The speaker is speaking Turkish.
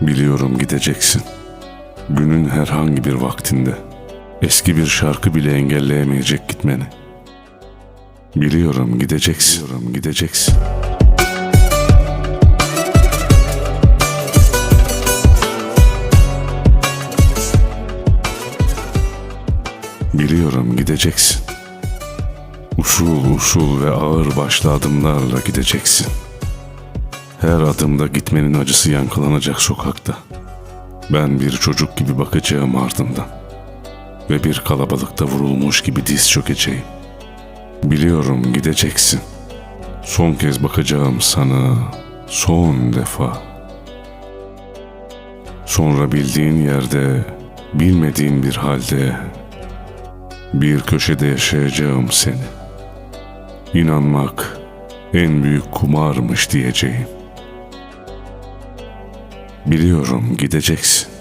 Biliyorum gideceksin. Günün herhangi bir vaktinde. Eski bir şarkı bile engelleyemeyecek gitmeni. Biliyorum gideceksin. Biliyorum gideceksin. Biliyorum gideceksin. Usul usul ve ağır başlı adımlarla gideceksin. Her adımda gitmenin acısı yankılanacak sokakta. Ben bir çocuk gibi bakacağım ardından. Ve bir kalabalıkta vurulmuş gibi diz çökeceğim. Biliyorum gideceksin. Son kez bakacağım sana. Son defa. Sonra bildiğin yerde, bilmediğin bir halde, bir köşede yaşayacağım seni. İnanmak en büyük kumarmış diyeceğim. Biliyorum gideceksin.